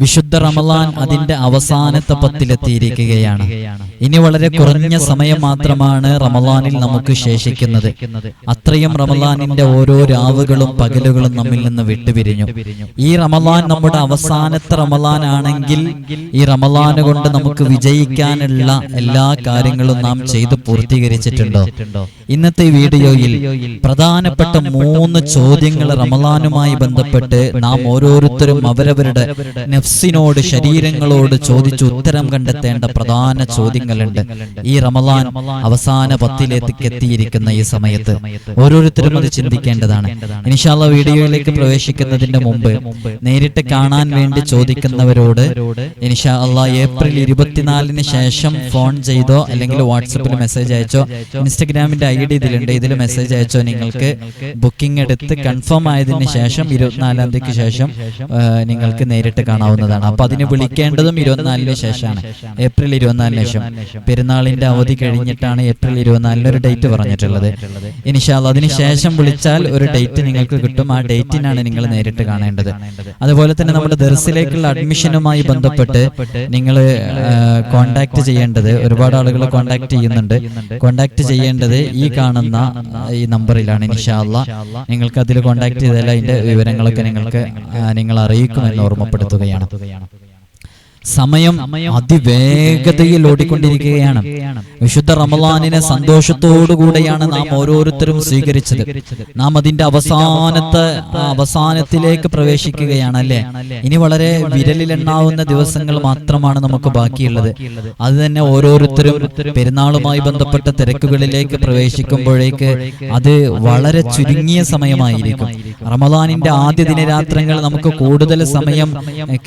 വിശുദ്ധ റമലാൻ അതിന്റെ അവസാനത്തെ പത്തിലെത്തിയിരിക്കുകയാണ്. ഇനി വളരെ കുറഞ്ഞ സമയം മാത്രമാണ് റമലാനിൽ നമുക്ക് ശേഷിക്കുന്നത്. അത്രയും റമലാനിന്റെ ഓരോ രാവുകളും പകലുകളും നമ്മിൽ നിന്ന് വിട്ടുപിരിഞ്ഞു. ഈ റമലാൻ നമ്മുടെ അവസാനത്തെ റമലാൻ ആണെങ്കിൽ ഈ റമലാന് കൊണ്ട് നമുക്ക് വിജയിക്കാനുള്ള എല്ലാ കാര്യങ്ങളും നാം ചെയ്തു പൂർത്തീകരിച്ചിട്ടുണ്ടോ? ഇന്നത്തെ വീഡിയോയിൽ പ്രധാനപ്പെട്ട മൂന്ന് ചോദ്യങ്ങൾ റമലാനുമായി ബന്ധപ്പെട്ട് നാം ഓരോരുത്തരും അവരവരുടെ നെഫ്സിനോട് ശരീരങ്ങളോട് ചോദിച്ചു ഉത്തരം കണ്ടെത്തേണ്ട പ്രധാന ചോദ്യങ്ങളുണ്ട്. ഈ റമലാൻ അവസാന പത്തിലേക്ക് എത്തിയിരിക്കുന്ന ഈ സമയത്ത് ഓരോരുത്തരും അത് ചിന്തിക്കേണ്ടതാണ്. ഇൻഷാല്ല വീഡിയോയിലേക്ക് പ്രവേശിക്കുന്നതിന്റെ മുമ്പ് നേരിട്ട് കാണാൻ വേണ്ടി ചോദിക്കുന്നവരോട് ഇൻഷാ അള്ളാ ഏപ്രിൽ ഇരുപത്തിനാലിന് ശേഷം ഫോൺ ചെയ്തോ അല്ലെങ്കിൽ വാട്സപ്പിൽ മെസ്സേജ് അയച്ചോ? ഇൻസ്റ്റഗ്രാമിന്റെ ഐ ഡി ഇതിലുണ്ട്. ഇതിൽ മെസ്സേജ് അയച്ചോ? നിങ്ങൾക്ക് ബുക്കിംഗ് എടുത്ത് കൺഫേം ആയതിനു ശേഷം ഇരുപത്തിനാലാം തീയതിക്ക് ശേഷം നിങ്ങൾക്ക് നേരിട്ട് കാണാവുന്നതാണ്. അപ്പൊ അതിന് വിളിക്കേണ്ടതും ഇരുപത്തിനാലിന് ശേഷമാണ്. ഏപ്രിൽ ഇരുപത്തിനാലിന് ശേഷം പെരുന്നാളിന്റെ അവധി കഴിഞ്ഞിട്ടാണ് ഏപ്രിൽ ഇരുപത്തിനാലിന് ഒരു ഡേറ്റ് പറഞ്ഞിട്ടുള്ളത്. ഇനിഷാൽ അതിനുശേഷം വിളിച്ചാൽ ഒരു ഡേറ്റ് നിങ്ങൾക്ക് കിട്ടും. ആ ഡേറ്റിനാണ് നിങ്ങൾ നേരിട്ട് കാണേണ്ടത്. അതുപോലെ തന്നെ നമ്മുടെ ദർസിലേക്കുള്ള അഡ്മിഷനുമായി ബന്ധപ്പെട്ട് നിങ്ങൾ കോണ്ടാക്ട് ചെയ്യേണ്ടത്. ഒരുപാട് ആളുകൾ കോണ്ടാക്ട് ചെയ്യുന്നുണ്ട്. കോണ്ടാക്ട് ചെയ്യേണ്ടത് ഈ കാണുന്ന ഈ നമ്പറിലാണ് ഇൻഷാല്ല നിങ്ങൾക്ക് അതിൽ കോണ്ടാക്ട് ചെയ്താൽ അതിന്റെ വിവരങ്ങളൊക്കെ നിങ്ങൾക്ക് നിങ്ങൾ അറിയിക്കുമെന്ന് ഓർമ്മപ്പെടുത്തുകയാണ്. സമയം അതിവേഗതയിൽ ഓടിക്കൊണ്ടിരിക്കുകയാണ്. വിശുദ്ധ റമലാനിനെ സന്തോഷത്തോടുകൂടെയാണ് നാം ഓരോരുത്തരും സ്വീകരിച്ചത്. നാം അതിന്റെ അവസാനത്തെ അവസാനത്തിലേക്ക് പ്രവേശിക്കുകയാണ് അല്ലേ? ഇനി വളരെ വിരലിലെണ്ണാവുന്ന ദിവസങ്ങൾ മാത്രമാണ് നമുക്ക് ബാക്കിയുള്ളത്. അത് തന്നെ ഓരോരുത്തരും പെരുന്നാളുമായി ബന്ധപ്പെട്ട തിരക്കുകളിലേക്ക് പ്രവേശിക്കുമ്പോഴേക്ക് അത് വളരെ ചുരുങ്ങിയ സമയമായിരിക്കും. റമദാനിന്റെ ആദ്യ ദിനരാത്രങ്ങൾ നമുക്ക് കൂടുതൽ സമയം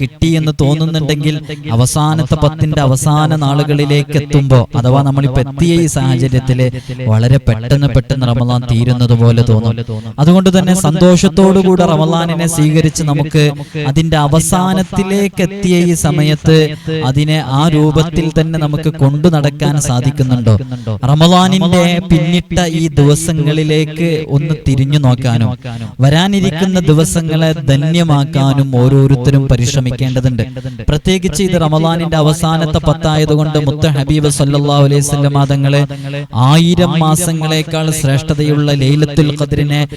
കിട്ടി എന്ന് തോന്നുന്നുണ്ടെങ്കിൽ അവസാനത്തെ പത്തിന്റെ അവസാന നാളുകളിലേക്ക് എത്തുമ്പോ അഥവാ നമ്മളിപ്പോ എത്തിയ ഈ സാഹചര്യത്തിൽ വളരെ പെട്ടെന്ന് പെട്ടെന്ന് റമലാൻ തീരുന്നത് പോലെ തോന്നും. അതുകൊണ്ട് തന്നെ സന്തോഷത്തോടുകൂടെ റമലാനിനെ സ്വീകരിച്ച് നമുക്ക് അതിന്റെ അവസാനത്തിലേക്ക് എത്തിയ ഈ സമയത്ത് അതിനെ ആ രൂപത്തിൽ തന്നെ നമുക്ക് കൊണ്ടു നടക്കാൻ സാധിക്കുന്നുണ്ടോ? റമലാനിന്റെ പിന്നിട്ട ഈ ദിവസങ്ങളിലേക്ക് ഒന്ന് തിരിഞ്ഞു നോക്കാനും വരാനിരിക്കുന്ന ദിവസങ്ങളെ ധന്യമാക്കാനും ഓരോരുത്തരും പരിശ്രമിക്കേണ്ടതുണ്ട്. പ്രത്യേകിച്ച് ഇത് റമദാനിന്റെ അവസാനത്തെ പത്തായതുകൊണ്ട് മുത്ത ഹബീബ് സല്ലാഹു അലൈഹി വസല്ലം തങ്ങളെ ആയിരം മാസങ്ങളെക്കാൾ ശ്രേഷ്ഠതയുള്ള ലൈലത്തുൽ ഖദ്റിനെ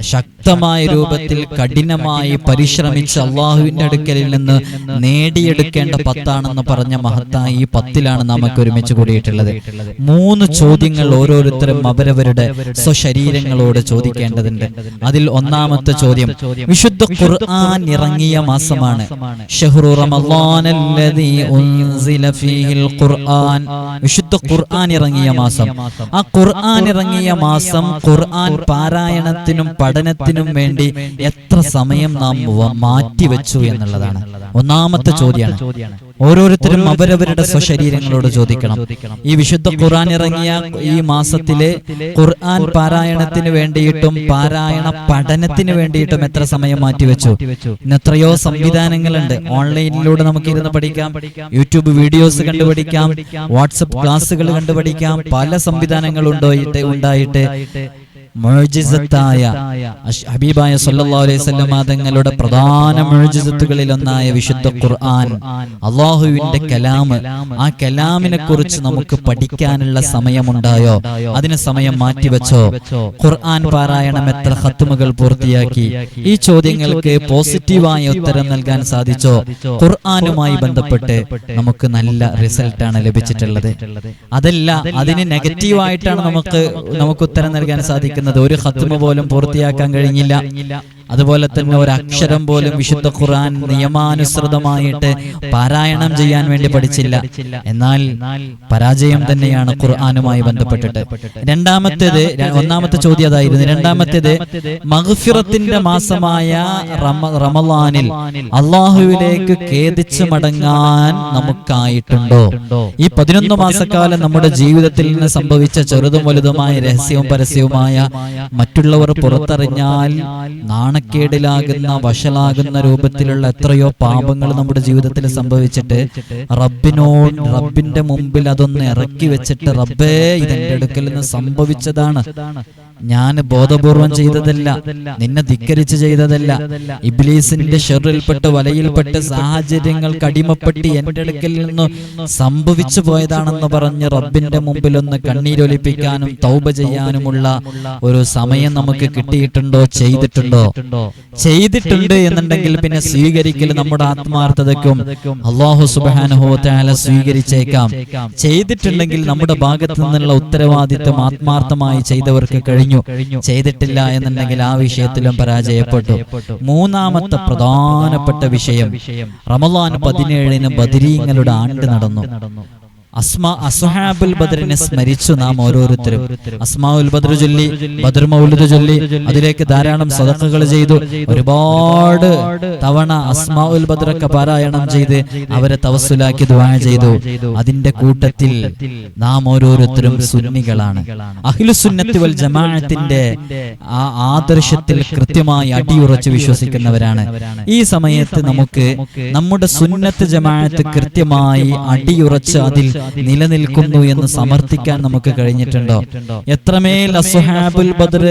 ശക്തമായ രൂപത്തിൽ കഠിനമായി പരിശ്രമിച്ച് അള്ളാഹുവിന്റെ അടുക്കലിൽ നിന്ന് നേടിയെടുക്കേണ്ട പത്താണെന്ന് പറഞ്ഞ മഹത്തായ ഈ പത്തിലാണ് നമുക്ക് ഒരുമിച്ച് കൂടിയിട്ടുള്ളത്. മൂന്ന് ചോദ്യങ്ങൾ ഓരോരുത്തരും അവരവരുടെ സ്വശരീരങ്ങളോട് ചോദിക്കേണ്ടതുണ്ട്. അതിൽ ഒന്നാമത്തെ ചോദ്യം വിശുദ്ധ ഖുർആൻ ഇറങ്ങിയ മാസമാണ്. ഷഹ്റു റമളാനല്ലദീ ഉൻസില فيه ഖുർആൻ വിശുദ്ധ ഖുർആൻ ഇറങ്ങിയ മാസം. ആ ഖുർആൻ ഇറങ്ങിയ മാസം ഖുർആൻ പാരായണത്തിനും പഠനത്തിനും വേണ്ടി എത്ര സമയം നാം മാറ്റി വെച്ചു എന്നുള്ളതാണ്. ഒന്നാമത്തെ ചോദ്യമാണ് ഓരോരുത്തരും അവരവരുടെ സ്വശരീരങ്ങളോട് ചോദിക്കണം. ഈ വിശുദ്ധ ഖുർആൻ ഇറങ്ങിയ ഈ മാസത്തിലെ ഖുർആൻ പാരായണത്തിന് വേണ്ടിയിട്ടും പാരായണ പഠനത്തിന് വേണ്ടിയിട്ടും എത്ര സമയം മാറ്റിവെച്ചു? ഇന്ന് എത്രയോ സംവിധാനങ്ങളുണ്ട്. ഓൺലൈനിലൂടെ നമുക്ക് ഇരുന്ന് പഠിക്കാം. YouTube videos കണ്ടുപഠിക്കാം. വാട്സപ്പ് ക്ലാസ്സുകൾ കണ്ടുപഠിക്കാം. പല സംവിധാനങ്ങൾ ഉണ്ടായിട്ട്. മുഅ്ജിസത്തായ ഹബീബായ സല്ലല്ലാഹു അലൈഹി വസല്ലമ തങ്ങളുടെ പ്രധാന മുഅ്ജിസത്തുകളിൽ ഒന്നായ വിശുദ്ധ ഖുർആൻ. അള്ളാഹുവിന്റെ കലാമ്. ആ കലാമിനെ കുറിച്ച് നമുക്ക് പഠിക്കാനുള്ള സമയമുണ്ടായോ? അതിന് സമയം മാറ്റിവെച്ചോ? ഖുർആൻ പാരായണം എത്ര ഹത്തുമകൾ പൂർത്തിയാക്കി? ഈ ചോദ്യങ്ങൾക്ക് പോസിറ്റീവായ ഉത്തരം നൽകാൻ സാധിച്ചോ? ഖുർആാനുമായി ബന്ധപ്പെട്ട് നമുക്ക് നല്ല റിസൾട്ടാണ് ലഭിച്ചിട്ടുള്ളത്. അതല്ല അതിന് നെഗറ്റീവായിട്ടാണ് നമുക്ക് നമുക്ക് ഉത്തരം നൽകാൻ സാധിക്കുന്നത്. ഒരു ഹത്തുമ പോലും പൂർത്തിയാക്കാൻ കഴിഞ്ഞില്ല. അതുപോലെ തന്നെ ഒരു അക്ഷരം പോലും വിശുദ്ധ ഖുർആൻ നിയമാനുസൃതമായിട്ട് പാരായണം ചെയ്യാൻ വേണ്ടി പഠിച്ചില്ല. എന്നാൽ പരാജയം തന്നെയാണ് ഖുർആാനുമായി ബന്ധപ്പെട്ടിട്ട്. രണ്ടാമത്തേത് ഒന്നാമത്തെ ചോദ്യം അതായിരുന്നു. രണ്ടാമത്തേത് മഹഫിറത്തിന്റെ മാസമായ റമലാനിൽ അള്ളാഹുവിലേക്ക് ഖേദിച്ച് മടങ്ങാൻ നമുക്കായിട്ടുണ്ടോ? ഈ പതിനൊന്ന് മാസക്കാലം നമ്മുടെ ജീവിതത്തിൽ നിന്ന് സംഭവിച്ച ചെറുതും വലുതുമായ രഹസ്യവും പരസ്യവുമായ മറ്റുള്ളവർ പുറത്തറിഞ്ഞാൽ നാണക്കേടിലാകുന്ന വഷളാകുന്ന രൂപത്തിലുള്ള എത്രയോ പാപങ്ങൾ നമ്മുടെ ജീവിതത്തിൽ സംഭവിച്ചിട്ട് റബ്ബിനോട് റബ്ബിന്റെ മുമ്പിൽ അതൊന്ന് ഇറക്കി വെച്ചിട്ട് റബ്ബേ ഇതെന്റെ അടുക്കൽ നിന്ന് സംഭവിച്ചതാണ്. ഞാൻ ബോധപൂർവം ചെയ്തതല്ല. നിന്നെ ധിക്കരിച്ച് ചെയ്തതല്ല. ഇബ്ലീസിന്റെ ഷെറിൽപ്പെട്ട് വലയിൽപ്പെട്ട് സാഹചര്യങ്ങൾക്ക് അടിമപ്പെട്ട് എന്റെ അടുക്കൽ നിന്ന് സംഭവിച്ചു പോയതാണെന്ന് പറഞ്ഞ് റബ്ബിന്റെ മുമ്പിൽ ഒന്ന് കണ്ണീരൊലിപ്പിക്കാനും തൗബ ചെയ്യാനുമുള്ള ഒരു സമയം നമുക്ക് കിട്ടിയിട്ടുണ്ടോ ചെയ്തിട്ടുണ്ടോ? ചെയ്തിട്ടുണ്ട്? എന്നുണ്ടെങ്കിൽ പിന്നെ സ്വീകരിക്കൽ നമ്മുടെ ആത്മാർത്ഥതയ്ക്കും അള്ളാഹു സുബാനുഭവത്തെ സ്വീകരിച്ചേക്കാം. ചെയ്തിട്ടുണ്ടെങ്കിൽ നമ്മുടെ ഭാഗത്തു നിന്നുള്ള ഉത്തരവാദിത്വം ആത്മാർത്ഥമായി ചെയ്തവർക്ക് കഴിഞ്ഞു ചെയ്തിട്ടില്ല എന്നുണ്ടെങ്കിൽ ആ വിഷയത്തിലും പരാജയപ്പെട്ടു. മൂന്നാമത്തെ പ്രധാനപ്പെട്ട വിഷയം റമലാൻ പതിനേഴിന് ബദിരീങ്ങളുടെ ആണ്ട് നടന്നു. അസ്മാ അസ്ഹാബുൽ ബദറിനെ സ്മരിച്ചു നാം ഓരോരുത്തരും. അസ്മാഉൽ ബദർ ചൊല്ലി ബദർ മൗലിദ് ചൊല്ലി അതിലേക്ക് ധാരാളം സദക്കകൾ ചെയ്തു. ഒരുപാട് തവണ അസ്മാഉൽ ബദറൊക്കെ പാരായണം ചെയ്ത് അവരെ തവസ്സുലാക്കി ദുആ ചെയ്തു. അതിന്റെ കൂട്ടത്തിൽ നാം ഓരോരുത്തരും സുന്നികളാണ്. അഖിലുസുന്നത്തി വൽ ജമാഅത്തിന്റെ ആ ആദർശത്തിൽ കൃത്യമായി അടിയുറച്ച് വിശ്വസിക്കുന്നവരാണ്. ഈ സമയത്ത് നമുക്ക് നമ്മുടെ സുന്നത്ത് ജമാഅത്ത് കൃത്യമായി അടിയുറച്ച് അതിൽ നിലനിൽക്കുന്നു എന്ന് സമർത്ഥിക്കാൻ നമുക്ക് കഴിഞ്ഞിട്ടുണ്ടോ? എത്രമേൽ അസുഹാബുൽ ബദർ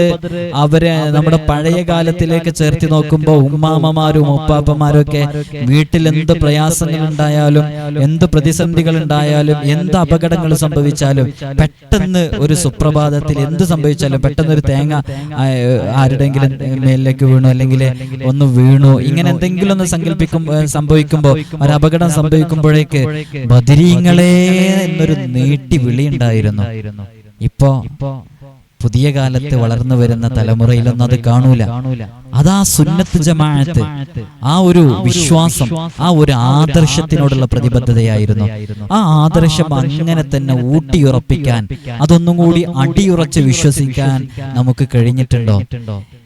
അവരെ നമ്മുടെ പഴയ കാലത്തിലേക്ക് ചേർത്തി നോക്കുമ്പോൾ ഉമ്മാമ്മമാരും ഉപ്പാപ്പമാരും ഒക്കെ വീട്ടിൽ എന്ത് പ്രയാസങ്ങൾ ഉണ്ടായാലും എന്ത് പ്രതിസന്ധികൾ ഉണ്ടായാലും എന്ത് അപകടങ്ങൾ സംഭവിച്ചാലും പെട്ടെന്ന് ഒരു സുപ്രഭാതത്തിൽ എന്ത് സംഭവിച്ചാലും പെട്ടെന്ന് ഒരു തേങ്ങ ആരുടെങ്കിലും മേലിലേക്ക് വീണു അല്ലെങ്കിൽ ഒന്ന് വീണു. ഇങ്ങനെ എന്തെങ്കിലും ഒന്ന് സങ്കല്പിക്കും സംഭവിക്കുമ്പോ സംഭവിക്കുമ്പോൾ ഒരു അപകടം സംഭവിക്കുമ്പോഴേക്ക് ബദരീങ്ങളെ എന്നൊരു നീട്ടി വിളിയുണ്ടായിരുന്നു. ഇപ്പോ പുതിയ കാലത്ത് വളർന്നു വരുന്ന തലമുറയിലൊന്നും അത് കാണൂല. അതാ സുന്നത്ത് ജമാഅത്ത്. ആ ഒരു വിശ്വാസം ആ ഒരു ആദർശത്തിനോടുള്ള പ്രതിബദ്ധതയായിരുന്നു. ആ ആദർശം അങ്ങനെ തന്നെ ഊട്ടിയുറപ്പിക്കാൻ അതൊന്നും കൂടി അടിയുറച്ച് വിശ്വസിക്കാൻ നമുക്ക് കഴിഞ്ഞിട്ടുണ്ടോ?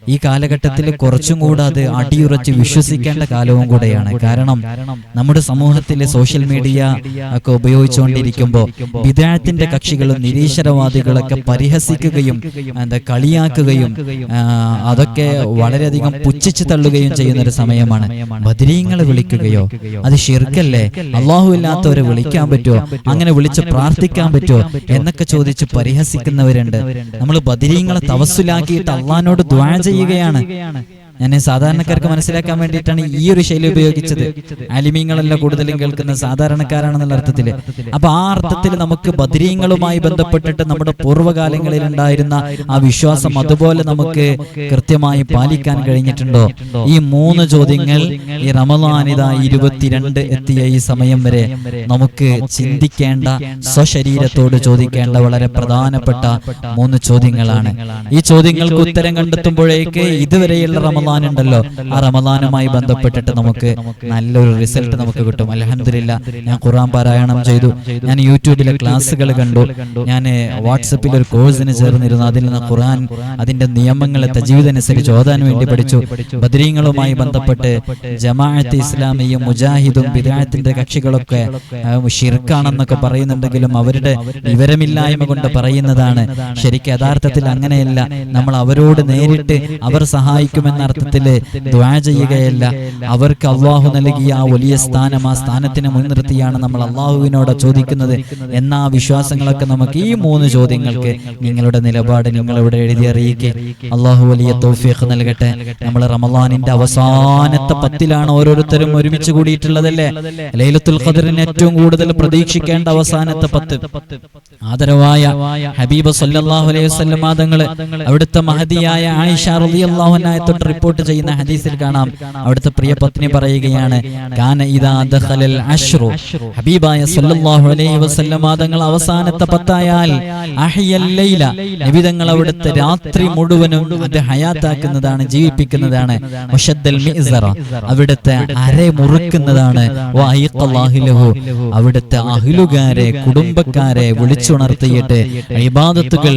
ഈ കാലഘട്ടത്തിൽ കുറച്ചും കൂടെ അത് അടിയുറച്ച് വിശ്വസിക്കേണ്ട കാലവും കൂടെയാണ്. കാരണം നമ്മുടെ സമൂഹത്തിലെ സോഷ്യൽ മീഡിയ ഒക്കെ ഉപയോഗിച്ചുകൊണ്ടിരിക്കുമ്പോൾ വിദായത്തിന്റെ കക്ഷികളും നിരീശ്വരവാദികളൊക്കെ പരിഹസിക്കുകയും എന്താ കളിയാക്കുകയും അതൊക്കെ വളരെയധികം പുച്ഛിച്ചു തള്ളുകയും ചെയ്യുന്ന ഒരു സമയമാണ്. ബദരീങ്ങളെ വിളിക്കുകയോ അത് ഷിർക്കല്ലേ അള്ളാഹു ഇല്ലാത്തവരെ വിളിക്കാൻ പറ്റുമോ അങ്ങനെ വിളിച്ച് പ്രാർത്ഥിക്കാൻ പറ്റുമോ എന്നൊക്കെ ചോദിച്ച് പരിഹസിക്കുന്നവരുണ്ട്. നമ്മൾ ബദരീങ്ങളെ തവസ്സിലാക്കിയിട്ട് അള്ളഹാനോട് ദ്വാ ചെയ്യുകയാണ്. ഞാൻ സാധാരണക്കാർക്ക് മനസ്സിലാക്കാൻ വേണ്ടിയിട്ടാണ് ഈ ഒരു ശൈലി ഉപയോഗിച്ചത്. അലിമീങ്ങളല്ല കൂടുതലും കേൾക്കുന്ന സാധാരണക്കാരാണെന്നുള്ള അർത്ഥത്തിൽ അപ്പൊ ആ അർത്ഥത്തിൽ നമുക്ക് ബദരീങ്ങളുമായി ബന്ധപ്പെട്ടിട്ട് നമ്മുടെ പൂർവകാലങ്ങളിൽ ഉണ്ടായിരുന്ന ആ വിശ്വാസം അതുപോലെ നമുക്ക് കൃത്യമായി പാലിക്കാൻ കഴിഞ്ഞിട്ടുണ്ടോ? ഈ മൂന്ന് ചോദ്യങ്ങൾ ഈ റമലാനിത ഇരുപത്തിരണ്ട് എത്തിയ ഈ സമയം വരെ നമുക്ക് ചിന്തിക്കേണ്ട സ്വശരീരത്തോട് ചോദിക്കേണ്ട വളരെ പ്രധാനപ്പെട്ട മൂന്ന് ചോദ്യങ്ങളാണ്. ഈ ചോദ്യങ്ങൾക്ക് ഉത്തരം കണ്ടെത്തുമ്പോഴേക്ക് ഇതുവരെയുള്ള റമലാൻ ഉണ്ടല്ലോ ആ റമദാനുമായി ബന്ധപ്പെട്ടിട്ട് നമുക്ക് നല്ലൊരു റിസൾട്ട് നമുക്ക് കിട്ടും. അലഹമില്ല ഞാൻ ഖുറാൻ പാരായണം ചെയ്തു. ഞാൻ യൂട്യൂബിലെ ക്ലാസ്സുകൾ കണ്ടു. ഞാൻ വാട്സപ്പിൽ ഒരു കോഴ്സിന് ചേർന്നിരുന്നു അതിൽ നിന്ന് ഖുറാൻ അതിന്റെ നിയമങ്ങളെ തജീവിതനുസരിച്ച് ഓതാൻ വേണ്ടി പഠിച്ചു. ബദരീങ്ങളുമായി ബന്ധപ്പെട്ട് ജമാഅത്ത് ഇസ്ലാമിയും മുജാഹിദും ബിദായത്തിന്റെ കക്ഷികളൊക്കെ ഷിർക്കാണെന്നൊക്കെ പറയുന്നുണ്ടെങ്കിലും അവരുടെ വിവരമില്ലായ്മ കൊണ്ട് പറയുന്നതാണ്. ശരിക്കും യഥാർത്ഥത്തിൽ അങ്ങനെയല്ല. നമ്മൾ അവരോട് നേരിട്ട് അവർ സഹായിക്കുമെന്ന അർത്ഥത്തിൽ ദ്വാ ചെയ്യുകയല്ല. അവർക്ക് അള്ളാഹു നൽകിയ ആ വലിയ സ്ഥാനം ആ സ്ഥാനത്തിനെ മുൻനിർത്തിയാണ് നമ്മൾ അള്ളാഹുവിനോട് ചോദിക്കുന്നത്. എന്ന വിശ്വാസങ്ങളൊക്കെ നമുക്ക് ഈ മൂന്ന് ചോദ്യങ്ങൾക്ക് നിങ്ങളുടെ നിലപാട് നിങ്ങൾ ഇവിടെ എഴുതി അറിയിക്കുക അള്ളാഹു വലിയ തൗഫീഖ് നൽകട്ടെ. നമ്മൾ റമലാനിന്റെ അവസാനത്തെ പത്തിലാണ് ഓരോരുത്തരും ഒരുമിച്ച് കൂടിയിട്ടുള്ളതല്ലേ? ലൈലത്തുൽ ഖദറിന് ഏറ്റവും കൂടുതൽ പ്രതീക്ഷിക്കേണ്ട അവസാനത്തെ പത്ത്. ആദരവായ ഹബീബ് സല്ലല്ലാഹു അലൈഹി തങ്ങൾ അവിടുത്തെ മഹതിയായ ആയിഷ റളിയല്ലാഹു അൻഹയെ തൊട്ട് റിപ്പോർട്ട് ചെയ്യുന്ന ഹദീസിൽ കാണാം. അവിടുത്തെ പ്രിയ പത്നി പറയുകയാണ് ഹബീബായ സല്ലല്ലാഹു അലൈഹി വസല്ലമ തങ്ങൾ അവസാനത്തെ പത്തായാൽ ലൈല. നബി തങ്ങൾ അവിടുത്തെ രാത്രി മുഴുവനും അത് ഹയാത്താക്കുന്നതാണ് ജീവിപ്പിക്കുന്നതാണ്. അവിടുത്തെ അര മുറുക്കുന്നതാണ്. അവിടുത്തെ അഹിലുകാരെ കുടുംബക്കാരെ വിളിച്ചുണർത്തിയിട്ട് ഇബാദത്തുകൾ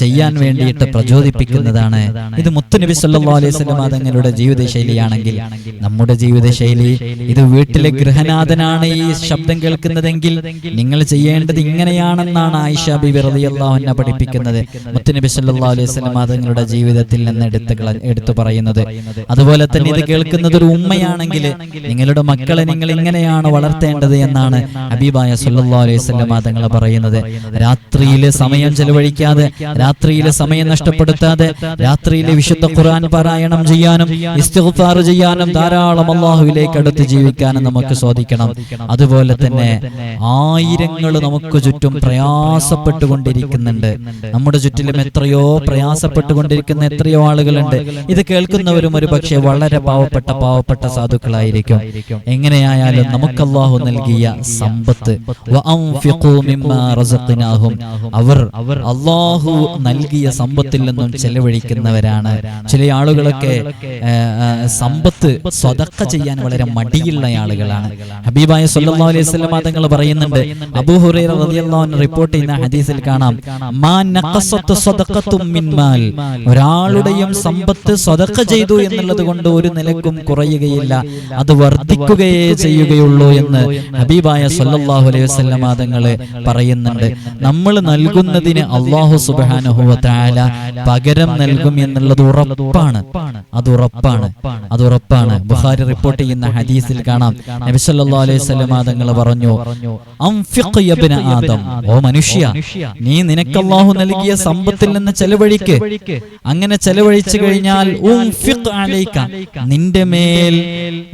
ചെയ്യാൻ വേണ്ടിയിട്ട് പ്രചോദിപ്പിക്കുന്നതാണ്. ഇത് മുത്തുനബി സല്ലാ അലൈഹി വസല്ലം തങ്ങളുടെ ജീവിതശൈലിയാണെങ്കിൽ നമ്മുടെ ജീവിതശൈലി ഇത് വീട്ടിലെ ഗൃഹനാഥനാണ് ഈ ശബ്ദം കേൾക്കുന്നതെങ്കിൽ നിങ്ങൾ ചെയ്യേണ്ടത് ഇങ്ങനെയാണെന്നാണ് ആയിഷ ബിബി റളിയല്ലാഹു അൻഹ പഠിപ്പിക്കുന്നത് മുത്തുനബി സല്ലല്ലാഹു അലൈഹി വസല്ലം തങ്ങളുടെ ജീവിതത്തിൽ നിന്ന് എടുത്ത് എടുത്തു പറയുന്നത്. അതുപോലെ തന്നെ ഇത് കേൾക്കുന്നത് ഒരു ഉമ്മയാണെങ്കിൽ നിങ്ങളുടെ മക്കളെ നിങ്ങൾ ഇങ്ങനെയാണ് വളർത്തേണ്ടത് എന്നാണ് ഹബീബായ സല്ലല്ലാഹു അലൈഹി വസല്ലം തങ്ങൾ പറയുന്നത് രാത്രിയിലെ സമയം ചെലവഴിക്കാതെ രാത്രിയിലെ സമയം നഷ്ടപ്പെടുത്താതെ രാത്രിയിലെ വിശുദ്ധ ഖുർആൻ പാരായണം ചെയ്യാനും ഇസ്തിഗ്ഫാർ ചെയ്യാനും ധാരാളം അള്ളാഹുവിലേക്ക് അടുത്ത് ജീവിക്കാനും നമുക്ക് സാധിക്കണം. അതുപോലെ തന്നെ ആയിരങ്ങൾ നമുക്ക് ചുറ്റും പ്രയാസപ്പെട്ടുകൊണ്ടിരിക്കുന്നുണ്ട്. നമ്മുടെ ചുറ്റിലും എത്രയോ പ്രയാസപ്പെട്ടുകൊണ്ടിരിക്കുന്ന എത്രയോ ആളുകളുണ്ട്. ഇത് കേൾക്കുന്നവരും ഒരു പക്ഷേ വളരെ പാവപ്പെട്ട പാവപ്പെട്ട സാധുക്കളായിരിക്കും. എങ്ങനെയായാലും നമുക്ക് അള്ളാഹു നൽകിയ സമ്പത്ത്. അവർ അള്ളാഹു നൽകിയ സമ്പത്തിൽ നിന്നും ചെലവഴിക്കുന്നവരാണ്. ചില ആളുകളൊക്കെ സമ്പത്ത് സ്വതക്ക ചെയ്യാൻ വളരെ മടിയുള്ള ആളുകളാണ്. ഹബീബായ സല്ലല്ലാഹു അലൈഹി വസല്ലം തങ്ങൾ പറയുന്നുണ്ട് അബൂ ഹുറൈറ റളിയല്ലാഹു റിപ്പോർട്ട് ചെയ്യുന്ന ഹദീസിൽ കാണാം. മാ നഖസത്ത് സദഖത്തും മിൻ മാൽ ഒരാളുടെയും സമ്പത്ത് സ്വതക്ക ചെയ്തു എന്നുള്ളത് കൊണ്ട് ഒരു നിലക്കും കുറയുകയില്ല. അത് വർദ്ധിക്കുകയേ ചെയ്യുകയുള്ളൂ എന്ന് ഹബീബായ സല്ലല്ലാഹു അലൈഹി വസല്ലം തങ്ങൾ പറയുന്നുണ്ട്. നമ്മൾ നൽകുന്നതിന് അള്ളാഹു സുബ്ഹാനഹു വ പകരം നൽകും എന്നുള്ളത് ഉറപ്പാണ്. അത് ഉറപ്പാണ്. അത് ഉറപ്പാണ്. ബുഹാരി റിപ്പോർട്ട് ചെയ്യുന്ന ഹദീസിൽ കാണാം. നബി സല്ലല്ലാഹു അലൈഹി തങ്ങൾ പറഞ്ഞു ആദം. ഓ മനുഷ്യ നീ നിനക്ക് അല്ലാഹു നൽകിയ സമ്പത്തിൽ നിന്ന് ചെലവഴിക്ക്. അങ്ങനെ ചെലവഴിച്ചു കഴിഞ്ഞാൽ നിന്റെ മേൽ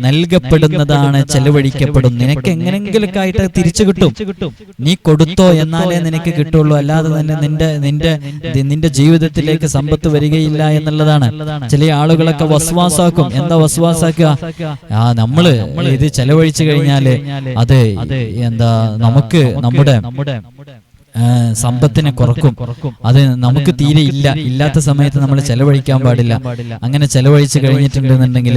നൽകപ്പെടുന്നതാണ് ചെലവഴിക്കപ്പെടും. നിനക്ക് എങ്ങനെങ്കിലൊക്കെ ആയിട്ട് തിരിച്ചു കിട്ടും. നീ കൊടുത്തോ എന്നാലേ നിനക്ക് കിട്ടുള്ളൂ. അല്ലാതെ തന്നെ നിന്റെ നിന്റെ നിന്റെ ജീവിതത്തിലേക്ക് സമ്പത്ത് വരികയില്ല എന്നുള്ളതാണ്. ചില ആളുകളൊക്കെ വസ്വാസാക്കും. എന്താ വസ്വാസാക്കുക? ആ നമ്മൾ ഇത് ചെലവഴിച്ചു കഴിഞ്ഞാൽ അത് എന്താ നമുക്ക് നമ്മുടെ സമ്പത്തിനെ കുറക്കും. അത് നമുക്ക് തീരെ ഇല്ല. ഇല്ലാത്ത സമയത്ത് നമ്മൾ ചെലവഴിക്കാൻ പാടില്ല. അങ്ങനെ ചെലവഴിച്ച് കഴിഞ്ഞിട്ടുണ്ടെന്നുണ്ടെങ്കിൽ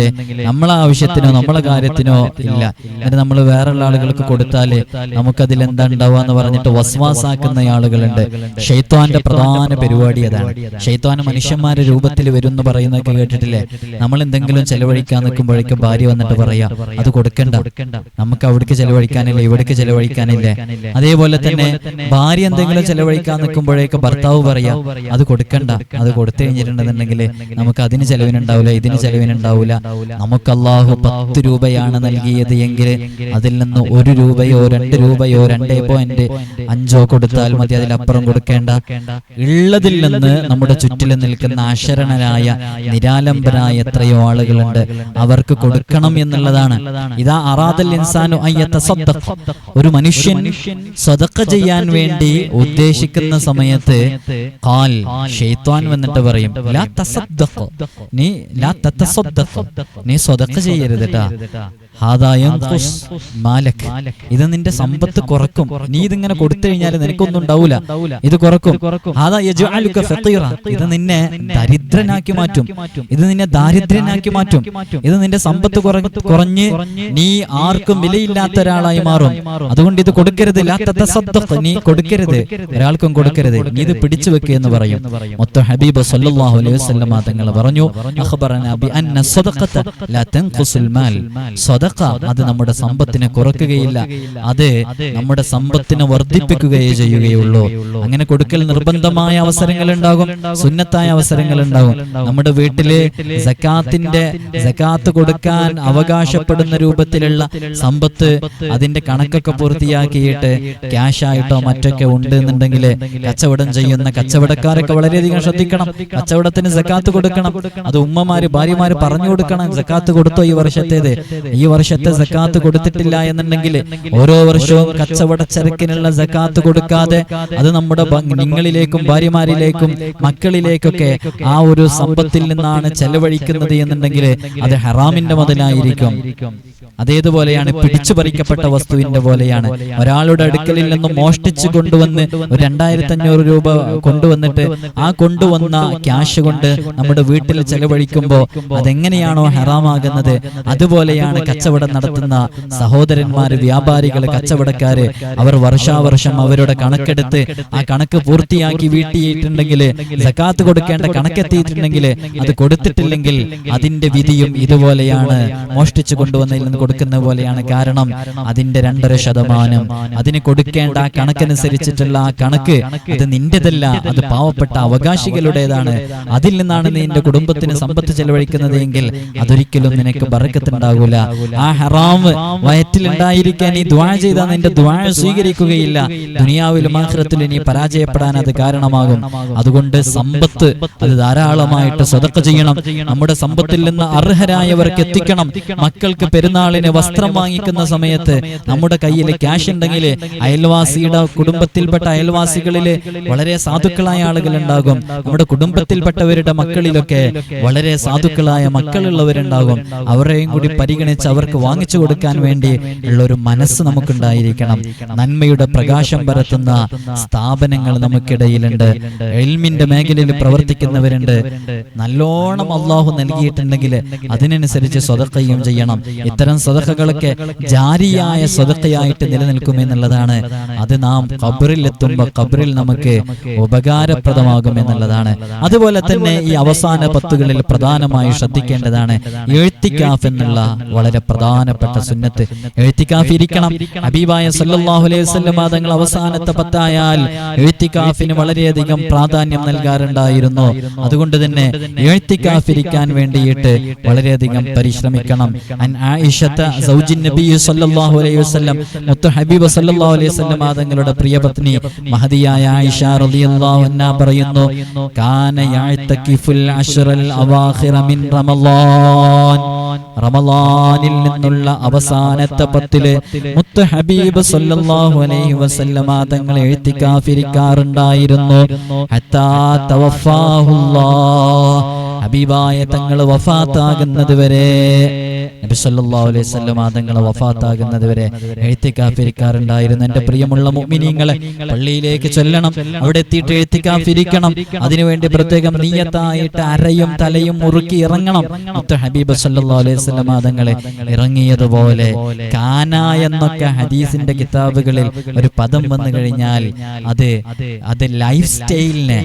നമ്മളെ ആവശ്യത്തിനോ നമ്മളെ കാര്യത്തിനോ ഇല്ല. എന്നിട്ട് നമ്മൾ വേറെയുള്ള ആളുകൾക്ക് കൊടുത്താൽ നമുക്കതിൽ എന്താ ഉണ്ടാവുക എന്ന് പറഞ്ഞിട്ട് വസ്വാസാക്കുന്ന ആളുകളുണ്ട്. ഷെയ്ത്വാന്റെ പ്രധാന പരിപാടി അതാണ്. ഷെയ്ത്വാൻ മനുഷ്യന്മാരുടെ രൂപത്തിൽ വരും എന്ന് പറയുന്നൊക്കെ കേട്ടിട്ടില്ലേ? നമ്മൾ എന്തെങ്കിലും ചെലവഴിക്കാൻ നിൽക്കുമ്പോഴേക്കും ഭാര്യ വന്നിട്ട് പറയാ അത് കൊടുക്കണ്ട. നമുക്ക് അവിടേക്ക് ചെലവഴിക്കാനില്ല? ഇവിടേക്ക് ചെലവഴിക്കാനില്ല? അതേപോലെ തന്നെ ഭാര്യ എന്തെങ്കിലും ചെലവഴിക്കാൻ നിൽക്കുമ്പോഴേക്ക് ഭർത്താവ് പറയാ അത് കൊടുക്കണ്ട അത് കൊടുത്തു കഴിഞ്ഞിട്ടുണ്ടെന്നുണ്ടെങ്കിൽ നമുക്ക് അതിന് ചെലവിനുണ്ടാവില്ല ഇതിന് ചെലവിനുണ്ടാവില്ല നമുക്ക് അള്ളാഹു പത്ത് രൂപയാണ് നൽകിയത് എങ്കിൽ അതിൽ നിന്ന് ഒരു രൂപയോ രണ്ട് രൂപയോ രണ്ടേ പോയിന്റ് അഞ്ചോ കൊടുത്താൽ മതി അതിലപ്പുറം കൊടുക്കേണ്ട. ഉള്ളതിൽ നിന്ന് നമ്മുടെ ചുറ്റിലും നിൽക്കുന്ന അശരണരായ നിരാലംബരായ എത്രയോ ആളുകളുണ്ട്. അവർക്ക് കൊടുക്കണം എന്നുള്ളതാണ്. ഇതാ അറാദൽ ഇൻസാനു അയ്യത്ത ഒരു മനുഷ്യൻ സ്വതക്ക ചെയ്യാൻ വേണ്ടി ഉദ്ദേശിക്കുന്ന സമയത്ത് കാൽ ഷെയ്ത്വാൻ വന്നിട്ട് പറയും. നീ. നീ സ്വതക്ക ചെയ്യരുത് മാലക്. ഇത് നിന്റെ സമ്പത്ത് കുറക്കും. നീ ഇതിങ്ങനെ കൊടുത്തു കഴിഞ്ഞാൽ നിനക്കൊന്നും ഉണ്ടാവൂല. ഇത് കുറക്കും. ഇത് നിന്നെ ദരിദ്രനാക്കി മാറ്റും. ഇത് നിന്നെ ദാരിദ്ര്യനാക്കി മാറ്റും. ഇത് നിന്റെ സമ്പത്ത് കുറ- കുറഞ്ഞ് നീ ആർക്കും വിലയില്ലാത്ത ഒരാളായി മാറും. അതുകൊണ്ട് ഇത് കൊടുക്കരുത്. നീ കൊടുക്കരുത്. ഒരാൾക്കും കൊടുക്കരുത്. നീ ഇത് പിടിച്ചു വെക്കുക എന്ന് പറയും. മൊത്തം ഹബീബ് സല്ലല്ലാഹു അലൈഹി തങ്ങൾ പറഞ്ഞു അഖ്ബറനാ ബി അന്ന സദഖത ലാ തൻഖുസുൽ മാൽ സദഖ അത് നമ്മുടെ സമ്പത്തിനെ കുറക്കുകയില്ല അത് നമ്മുടെ സമ്പത്തിനെ വർദ്ധിപ്പിക്കുകയേ ചെയ്യുകയുള്ളൂ. അങ്ങനെ കൊടുക്കൽ നിർബന്ധമായ അവസരങ്ങൾ ഉണ്ടാകും സുന്നത്തായ അവസരങ്ങൾ ഉണ്ടാകും നമ്മുടെ വീട്ടിലെ സക്കാത്തിന്റെ സക്കാത്ത് കൊടുക്കാൻ അവകാശപ്പെടുന്ന രൂപത്തിലുള്ള സമ്പത്ത് അതിന്റെ കണക്കൊക്കെ പൂർത്തിയാക്കിയിട്ട് ക്യാഷ് ആയിട്ടോ മറ്റൊക്കെ ഉണ്ട് എന്നുണ്ടെങ്കിൽ കച്ചവടം ചെയ്യുന്ന കച്ചവടക്കാരൊക്കെ വളരെയധികം ശ്രദ്ധിക്കണം. കച്ചവടത്തിന് സക്കാത്ത് കൊടുക്കണം. അത് ഉമ്മമാര് ഭാര്യമാര് പറഞ്ഞു കൊടുക്കണം. സക്കാത്ത് കൊടുത്തോ ഈ വർഷത്തേത്. ഈ വർഷത്തെ സക്കാത്ത് കൊടുത്തിട്ടില്ല എന്നുണ്ടെങ്കിൽ ഓരോ വർഷവും കച്ചവട ചരക്കിനുള്ള സക്കാത്ത് കൊടുക്കാതെ അത് നമ്മുടെ നിങ്ങളിലേക്കും ഭാര്യമാരിലേക്കും മക്കളിലേക്കൊക്കെ ആ ഒരു സമ്പത്തിൽ നിന്നാണ് ചെലവഴിക്കുന്നത് എന്നുണ്ടെങ്കിൽ അത് ഹറാമിന്റെ മുതലായിരിക്കും അതേതുപോലെയാണ് പിടിച്ചു പറിക്കപ്പെട്ട വസ്തുവിന്റെ പോലെയാണ്. ഒരാളുടെ അടുക്കലിൽ നിന്ന് മോഷ്ടിച്ചു കൊണ്ടുവന്ന് ഒരു രണ്ടായിരത്തി അഞ്ഞൂറ് രൂപ കൊണ്ടുവന്നിട്ട് ആ കൊണ്ടുവന്ന ക്യാഷ് കൊണ്ട് നമ്മുടെ വീട്ടിൽ ചെലവഴിക്കുമ്പോൾ അതെങ്ങനെയാണോ ഹറാമാകുന്നത്? അതുപോലെയാണ് കച്ചവടം നടത്തുന്ന സഹോദരന്മാർ വ്യാപാരികൾ കച്ചവടക്കാര്. അവർ വർഷാവർഷം അവരുടെ കണക്കെടുത്ത് ആ കണക്ക് പൂർത്തിയാക്കി വീട്ടിയിട്ടുണ്ടെങ്കിൽ സക്കാത്ത് കൊടുക്കേണ്ട കണക്കെത്തിയിട്ടുണ്ടെങ്കിൽ അത് കൊടുത്തിട്ടില്ലെങ്കിൽ അതിന്റെ വിധിയും ഇതുപോലെയാണ് മോഷ്ടിച്ചു കൊണ്ടുവന്നതിൽ നിന്ന് കൊടുക്കുന്ന പോലെയാണ് കാരണം. അതിന്റെ രണ്ടര ശതമാനം. അതിന് കൊടുക്കേണ്ട കണക്കനുസരിച്ചിട്ടുള്ള ആ കണക്ക് അത് നിന്റേതല്ല അത് പാവപ്പെട്ട അവകാശികളുടേതാണ്. അതിൽ നിന്നാണ് നീ നിന്റെ കുടുംബത്തിന് സമ്പത്ത് ചെലവഴിക്കുന്നത് എങ്കിൽ അതൊരിക്കലും നിനക്ക് ബറക്കത്തുണ്ടാകൂല ആ ഹറാം വയറ്റിലുണ്ടായിരിക്കാൻ നീ ദ്വാ ചെയ്താൽ നിന്റെ ദ്വാ സ്വീകരിക്കുകയില്ല. ദുനിയാവിലും ആഖിറത്തിലും നീ പരാജയപ്പെടാൻ അത് കാരണമാകും. അതുകൊണ്ട് സമ്പത്ത് അത് ധാരാളമായിട്ട് സ്വതക്ക ചെയ്യണം. നമ്മുടെ സമ്പത്തിൽ നിന്ന് അർഹരായവർക്ക് എത്തിക്കണം. മക്കൾക്ക് പെരുന്നാളിന് വസ്ത്രം വാങ്ങിക്കുന്ന സമയത്ത് നമ്മുടെ കയ്യിൽ ക്യാഷ് ഉണ്ടെങ്കിൽ അയൽവാസിയുടെ കുടുംബത്തിൽപ്പെട്ട അയൽവാസികളിൽ വളരെ സാധുക്കളായ ആളുകൾ ഉണ്ടാകും നമ്മുടെ കുടുംബത്തിൽപ്പെട്ടവരുടെ മക്കളിലൊക്കെ വളരെ സാധുക്കളായ മക്കളുള്ളവരുണ്ടാകും അവരെയും കൂടി പരിഗണിച്ച് അവർക്ക് വാങ്ങിച്ചു കൊടുക്കാൻ വേണ്ടി ഉള്ള ഒരു മനസ്സ് നമുക്കുണ്ടായിരിക്കണം. നന്മയുടെ പ്രകാശം പരത്തുന്ന സ്ഥാപനങ്ങൾ നമുക്കിടയിലുണ്ട്. എൽമിന്റെ മേഖലയിൽ പ്രവർത്തിക്കുന്നവരുണ്ട്. നല്ലോണം അള്ളാഹു നൽകിയിട്ടുണ്ടെങ്കിൽ അതിനനുസരിച്ച് സ്വതക്കയും ചെയ്യണം. ഇത്തരം സ്വതക്കകളൊക്കെ ജാരിയായ സ്വതക്കയായിട്ട് നിലനിൽക്കുമെന്നുള്ളതാണ് അത് നാം ഖബറിൽ എത്തുമ്പോൾ കബറിൽ നമുക്ക് ഉപകാരപ്രദമാകും എന്നുള്ളതാണ്. അതുപോലെ തന്നെ ഈ അവസാന പത്തുകളിൽ പ്രധാനമായി ശ്രദ്ധിക്കേണ്ടതാണ് എഴുത്തിക്കാഫ് എന്നുള്ള വളരെ പ്രധാനപ്പെട്ട സുന്നത്ത്. എഴുത്തിക്കാഫ് ഇരിക്കണം. അബീബായ സല്ലല്ലാഹു അലൈഹി തങ്ങൾ അവസാനത്തെ പത്തായാൽ എഴുത്തിക്കാഫിന് വളരെയധികം പ്രാധാന്യം നൽകാറുണ്ടായിരുന്നു. അതുകൊണ്ട് തന്നെ എഴുത്തിക്കാഫ് ഇരിക്കാൻ വേണ്ടിയിട്ട് വളരെയധികം പരിശ്രമിക്കണം. അൻ ആയിഷത്ത സൗജിൻ നബി സല്ലല്ലാഹു അലൈഹി വസല്ലം മുത്തു ഹബീബ് സല്ലല്ലാഹു അലൈഹി വസല്ലം തങ്ങളുടെ പ്രിയപത്നി മഹദിയായ ആയിഷ റളിയല്ലാഹു അൻഹ പറയുന്നു കാന യഅ്തകിഫുൽ അശ്റൽ അവാഖിറ മിൻ റമളാൻ. റമളാനിൽ നിന്നുള്ള അവസാനത്തെ പത്തിൽ മുത്ത് ഹബീബ് സല്ലല്ലാഹു അലൈഹി വസല്ലമ തങ്ങൾ എഴുത്തിക്കാഫിരിക്കാറുണ്ടായിരുന്നു ഹത്താ തവഫാഹുല്ലാഹ് ഹബീബായ തങ്ങൾ വഫാത്താകുന്നത് വരെ അലൈഹി എഴുത്തിക്കാഫിരിക്കാറുണ്ടായിരുന്നു. എന്റെ പ്രിയമുള്ള മുഅ്മിനീങ്ങളെ പള്ളിയിലേക്ക് ചൊല്ലണം അവിടെ എത്തിയിട്ട് എഴുത്തിക്കാഫിരിക്കണം. അതിനുവേണ്ടി പ്രത്യേകം നീയത്തായിട്ട് അരയും തലയും മുറുക്കി ഇറങ്ങണം. മുത്ത ഹബീബ് സല്ലല്ലാഹു അലൈഹി തങ്ങളെ ഇറങ്ങിയതുപോലെ കാന എന്നൊക്കെ ഹദീസിന്റെ കിതാബുകളിൽ ഒരു പദം വന്നു കഴിഞ്ഞാൽ അത് അത് ലൈഫ് സ്റ്റൈലിനെ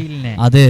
അത്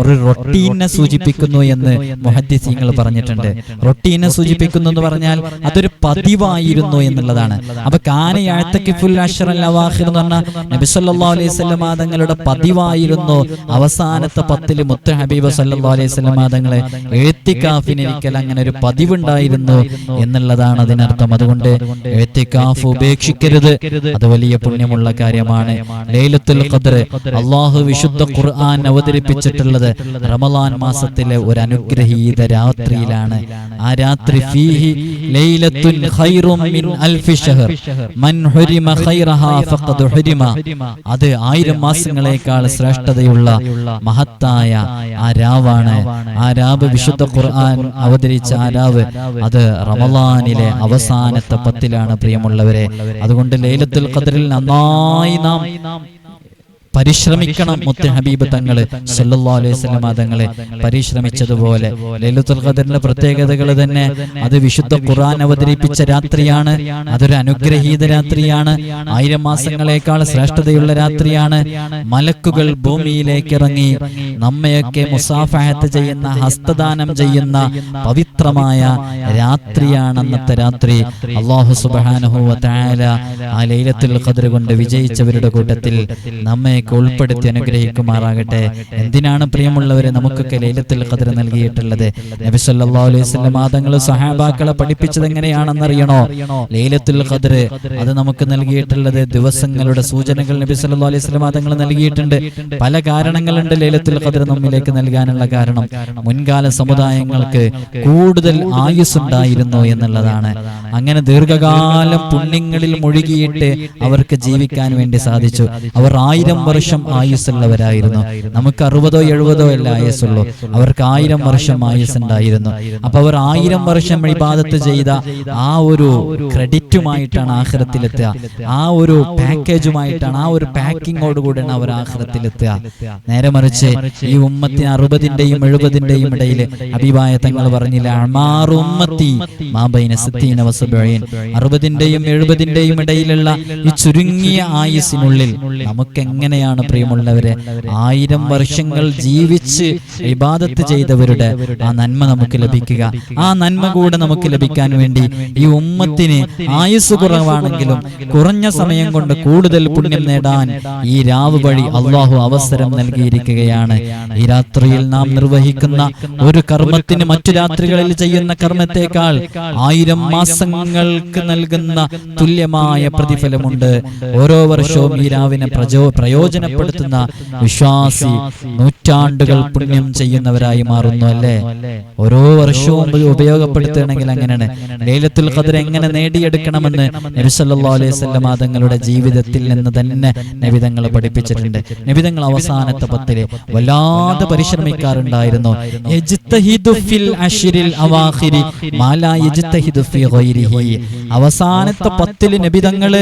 ഒരു റൊട്ടീനെ സൂചിപ്പിക്കുന്നു എന്ന് മുഹദ്ദിസീങ്ങൾ പറഞ്ഞിട്ടുണ്ട്. റൊട്ടീനെ സൂചിപ്പിക്കുന്നു എന്ന് പറഞ്ഞാൽ അതൊരു പതിവായിരുന്നു എന്നുള്ളതാണ്. അപ്പൊ കാനയാഴ്ത്തക്കിഫുൽ അഷ്റൽ അവാഖിർ എന്ന് പറഞ്ഞാൽ നബി സല്ലല്ലാഹു അലൈഹി തങ്ങളുടെ പതിവായിരുന്നു അവസാനത്തെ പത്തിൽ മുത്ത ഹബീബ് സല്ലല്ലാഹു അലൈഹി തങ്ങളെ എഴുത്തിക്കാഫിനിരിക്കൽ അങ്ങനെ ഒരു പതിവുണ്ടായിരുന്നു എന്നുള്ളതാണ് അതിനർത്ഥം. അതുകൊണ്ട് എഴുത്തിക്കാഫ് ഉപേക്ഷിക്കരുത്. അത് വലിയ പുണ്യമുള്ള കാര്യമാണ്. ലൈലത്തുൽ ഖദ്ർ. അള്ളാഹു വിശുദ്ധ ഖുർആൻ അവതരിപ്പിച്ചിട്ടുള്ളത് റമളാൻ മാസത്തിലെ ഒരു അനുഗ്രഹീത രാത്രിയിലാണ്. ആ രാത്രി ഫീഹി ലൈലത്തുൻ ഖൈറും മിൻ അൽഫി ഷഹർ മൻ ഹുരിമ ഖൈറഹാ ഫഖദ് ഹുരിമ. അത് ആയിരം മാസങ്ങളേക്കാൾ ശ്രേഷ്ഠതയുള്ള മഹത്തായ ആ രാവാണ്. ആ രാവ് വിശുദ്ധ ഖുർആൻ അവതരിച്ച ആ രാവ്. അത് റമളാനിലെ അവസാനത്തെ പത്തിലാണ് പ്രിയമുള്ളവരെ. അതുകൊണ്ട് ലൈലത്തുൽ ഖദ്റിൽ നന്നായി നാം പരിശ്രമിക്കണം മുത്ത് ഹബീബ് തങ്ങൾ. സല്ലല്ലാഹു അലൈഹി തങ്ങളെ പരിശ്രമിച്ചതുപോലെ ലൈലത്തുൽ ഖദറിന്റെ പ്രത്യേകതകൾ തന്നെ അത് വിശുദ്ധ ഖുർആൻ അവതരിപ്പിച്ച രാത്രിയാണ്. അതൊരു അനുഗ്രഹീത രാത്രിയാണ്. ആയിരം മാസങ്ങളെക്കാൾ ശ്രേഷ്ഠതയുള്ള രാത്രിയാണ്. മലക്കുകൾ ഭൂമിയിലേക്ക് ഇറങ്ങി നമ്മയൊക്കെ മുസാഫഹത്ത് ചെയ്യുന്ന ഹസ്തദാനം ചെയ്യുന്ന പവിത്രമായ രാത്രിയാണ് അന്നത്തെ രാത്രി. അള്ളാഹു സുബ്ഹാനഹു വ ആ ലൈലത്തുൽ ഖദർ കൊണ്ട് വിജയിച്ചവരുടെ കൂട്ടത്തിൽ നമ്മയൊക്കെ ഉൾപ്പെടുത്തി അനുഗ്രഹിക്കുമാറാകട്ടെ. എന്തിനാണ് പ്രിയമുള്ളവരെ നമുക്കൊക്കെ ലൈലത്തിൽ ഖദർ നൽകിയിട്ടുള്ളത്? നബി സല്ലല്ലാഹു അലൈഹി സഹാബാക്കളെ പഠിപ്പിച്ചത് എങ്ങനെയാണെന്നറിയണോ? ലൈലത്തുൽ ഖദർ അത് നമുക്ക് നൽകിയിട്ടുള്ളത് ദിവസങ്ങളുടെ സൂചനകൾ നബി സല്ലല്ലാഹു അലൈഹി വസല്ലം നൽകിയിട്ടുണ്ട്. പല കാരണങ്ങളുണ്ട് ലൈലത്തുൽ ഖദർ നമ്മിലേക്ക് നൽകാനുള്ള കാരണം. മുൻകാല സമുദായങ്ങൾക്ക് കൂടുതൽ ആയുസ് ഉണ്ടായിരുന്നു എന്നുള്ളതാണ്. അങ്ങനെ ദീർഘകാലം പുണ്യങ്ങളിൽ മുഴുകിയിട്ട് അവർക്ക് ജീവിക്കാൻ വേണ്ടി സാധിച്ചു. അവർ ആയിരം വർഷം ആയുസ്സുള്ളവരായിരുന്നു. നമുക്ക് അറുപതോ എഴുപതോ അല്ല ആയുസ്സുള്ളൂ. അവർക്ക് ആയിരം വർഷം ആയുസ് ഉണ്ടായിരുന്നു അപ്പൊ അവർ ആയിരം വർഷം ഇബാദത്ത് ചെയ്ത ആ ഒരു ക്രെഡിറ്റുമായിട്ടാണ് ആഹ്റത്തിലെത്തുക ആ ഒരു പാക്കേജുമായിട്ടാണ് ആ ഒരു പാക്കിങ്ങോടുകൂടിയാണ് അവർ ആഹ്റത്തിലെത്തുക നേരെ മറിച്ച് ഈ ഉമ്മത്തിന് അറുപതിന്റെയും എഴുപതിന്റെയും ഇടയിൽ അഭിപായ തങ്ങൾ പറഞ്ഞില്ല മാബൈന അറുപതിന്റെയും എഴുപതിന്റെയും ഇടയിലുള്ള ഈ ചുരുങ്ങിയ ആയുസിനുള്ളിൽ നമുക്ക് എങ്ങനെയാണ് പ്രിയമുള്ളവരെ. ആയിരം വർഷങ്ങൾ ജീവിച്ച് ഇബാദത്ത് ചെയ്തവരുടെ ആ നന്മ നമുക്ക് ലഭിക്കുക. ആ നന്മ കൂടെ നമുക്ക് ലഭിക്കാൻ വേണ്ടി ഈ ഉമ്മത്തിന് ആയുസ് കുറവാണെങ്കിലും കുറഞ്ഞ സമയം കൊണ്ട് കൂടുതൽ പുണ്യം നേടാൻ ഈ രാവ് വഴി അള്ളാഹു അവസരം നൽകിയിരിക്കുകയാണ്. ഈ രാത്രിയിൽ നാം നിർവഹിക്കുന്ന ഒരു കർമ്മത്തിന് മറ്റു രാത്രികളിൽ ചെയ്യുന്ന കർമ്മത്തെക്കാൾ ആയിരം മാസങ്ങൾക്ക് നൽകുന്ന തുല്യമായ പ്രതിഫലമുണ്ട്. ഓരോ വർഷവും ഈ രാവിനെ പ്രചോ പ്രയോജനപ്പെടുത്തുന്ന വിശ്വാസി നൂറ്റാണ്ടുകൾ പുണ്യം ചെയ്യുന്നവരായി മാറുന്നു അല്ലേ? ഓരോ വർഷവും ഉപയോഗപ്പെടുത്തണമെങ്കിൽ അങ്ങനെയാണ്. ലൈലത്തുൽ ഖദർ എങ്ങനെ നേടിയെടുക്കണമെന്ന് നബി സല്ലല്ലാഹു അലൈഹി വസല്ലം തങ്ങളുടെ ജീവിതത്തിൽ നിന്ന് തന്നെ നബിതങ്ങൾ പഠിപ്പിച്ചിട്ടുണ്ട്. നബിതങ്ങൾ അവസാനത്തെ പത്തിൽ വല്ലാതെ പരിശ്രമിക്കാറുണ്ടായിരുന്നു. അവസാനത്തെ പത്തിൽ നബിതങ്ങൾ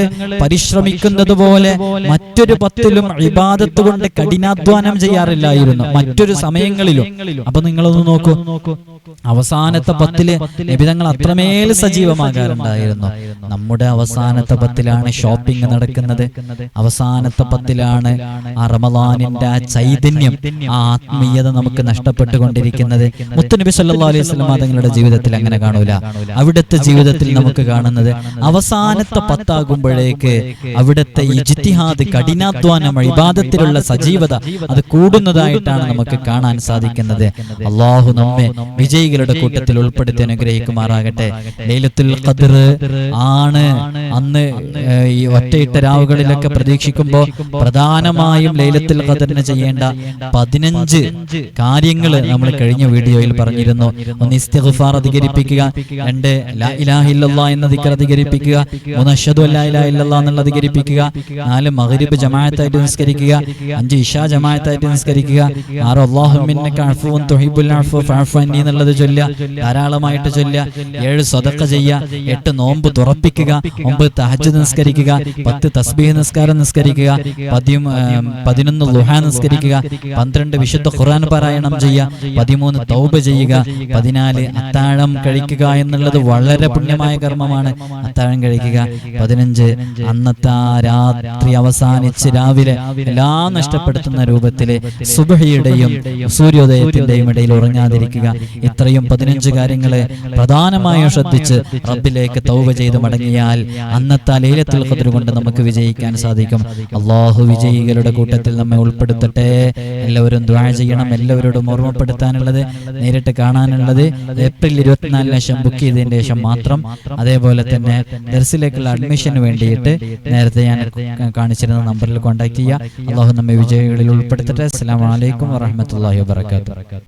പരിശ്രമിക്കുന്നത് പോലെ മറ്റൊരു പത്തിലും ഇബാദത്ത് കൊണ്ട് കഠിനാധ്വാനം ചെയ്യാറില്ലായിരുന്നു. മറ്റൊരു സമയങ്ങളിലും. അപ്പൊ നിങ്ങളൊന്ന് നോക്കൂ. അവസാനത്തെ പത്തിൽ നബിതങ്ങൾ അത്രമേൽ സജീവമാകാറുണ്ടായിരുന്നു. നമ്മുടെ അവസാനത്തെ പത്തിലാണ് ഷോപ്പിംഗ് നടക്കുന്നത്. അവസാനത്തെ പത്തിലാണ് ആ റമദാനിന്റെ ആ ചൈതന്യം ആ ആത്മീയത നമുക്ക് നഷ്ടപ്പെട്ടുകൊണ്ടിരിക്കുന്നത്. മുത്തുനബി സല്ലാ അലൈഹി വസല്ലം തങ്ങളുടെ ജീവിതത്തിൽ അങ്ങനെ കാണൂല. അവിടുത്തെ ജീവിതത്തിൽ നമുക്ക് കാണുന്നത് അവസാനത്തെ പത്താകുമ്പോഴേക്ക് അവിടുത്തെ ഇജ്തിഹാദ് കഠിനാധ്വാനം ഇബാദത്തിലുള്ള സജീവത അത് കൂടുന്നതായിട്ടാണ് നമുക്ക് കാണാൻ സാധിക്കുന്നത്. അള്ളാഹു നമ്മെ വിജയികളുടെ കൂട്ടത്തിൽ ഉൾപ്പെടുത്തി അനുഗ്രഹിക്കുമാറാകട്ടെ. ലൈലത്തുൽ ഖദർ ആണ് അന്ന് ഈ ഒറ്റയിട്ട രാവുകളിലൊക്കെ പ്രതീക്ഷിക്കുമ്പോൾ പ്രധാനമായും ലൈലത്തുൽ ഖദറിന് ചെയ്യേണ്ട പതിനഞ്ച് കാര്യങ്ങൾ നമ്മൾ കഴിഞ്ഞ വീഡിയോയിൽ പറഞ്ഞിരുന്നു. ഒന്ന് ഇസ്തിഗ്ഫാർ അധികരിപ്പിക്കുക രണ്ട് ലാ ഇലാഹ ഇല്ലല്ലാ എന്ന ദിക്ർ അധികരിപ്പിക്കുക മൂന്ന് അഷ്ഹദു അല്ലാ ഇലാഹ ഇല്ലല്ലാ എന്നുള്ള അധികരിപ്പിക്കുക നാല് മഗ്രിബ് ജമാഅത്തായിട്ട് നിസ്കരിക്കുക അഞ്ച് ഇഷാ ജമാഅത്തായിട്ട് നിസ്കരിക്കുക ആറ് അല്ലാഹുമ്മിന്നക അഫ്വുൻ തുഹിബ്ബുൽ അഫ്വ ഫഅഫു അന്നി എന്നുള്ളത് ചൊല്ലുക ധാരാളമായിട്ട് ചൊല്ലുക ഏഴ് സ്വതക്ക ചെയ്യുക എട്ട് നോമ്പ് തുറപ്പിക്കുക ഒമ്പത് തഹജ് നിസ്കരിക്കുക പത്ത് തസ്ബീഹ് നിസ്കാരം നിസ്കരിക്കുക പതിയും പതിനൊന്ന് ലുഹ നിസ്കരിക്കുക പന്ത്രണ്ട് വിശുദ്ധ ഖുർആൻ പാരായണം ചെയ്യുക പതിമൂന്ന് തൗബ ചെയ്യുക പതിനാല് അത്താഴം കഴിക്കുക എന്നുള്ളത് വളരെ പുണ്യമായ കർമ്മമാണ്. അത്താഴം കഴിക്കുക പതിനഞ്ച് അന്നത്തെ രാത്രി അവസാനിച്ച് രാവിലെ എല്ലാം നഷ്ടപ്പെടുത്തുന്ന രൂപത്തിൽ സുബഹിയുടെയും സൂര്യോദയത്തിന്റെയും ഇടയിൽ ഉറങ്ങാതിരിക്കുക. ഇത്രയും പതിനഞ്ച് കാര്യങ്ങളെ പ്രധാനമായും ശ്രദ്ധിച്ച് റബ്ബിലേക്ക് തൗബ ചെയ്ത് മടങ്ങിയാൽ അന്നത്തെ ലൈലത്തുൽ ഖദർ കൊണ്ട് നമുക്ക് വിജയിക്കാൻ സാധിക്കും. അള്ളാഹു വിജയികളുടെ കൂട്ടത്തിൽ നമ്മെ ഉൾപ്പെടുത്തട്ടെ. എല്ലാവരും ദ്വാ ചെയ്യണം. എല്ലാവരോടും ഓർമ്മപ്പെടുത്താനുള്ളത് നേരിട്ട് കാണാനുള്ളത് ഏപ്രിൽ ഇരുപത്തിനാലിന് ശേഷം ബുക്ക് ചെയ്തതിന് ശേഷം മാത്രം അതേപോലെ തന്നെ ദർസിലേക്കുള്ള അഡ്മിഷന് വേണ്ടിയിട്ട് നേരത്തെ ഞാൻ കാണിച്ചിരുന്ന നമ്പറിൽ കോൺടാക്ട് ചെയ്യുക അള്ളാഹു നമ്മെ വിജയികളിൽ ഉൾപ്പെടുത്തട്ടെ. അസ്സാം വലൈക്കും വാഹമത്തല്ലാഹി വാബർക്കാത്തു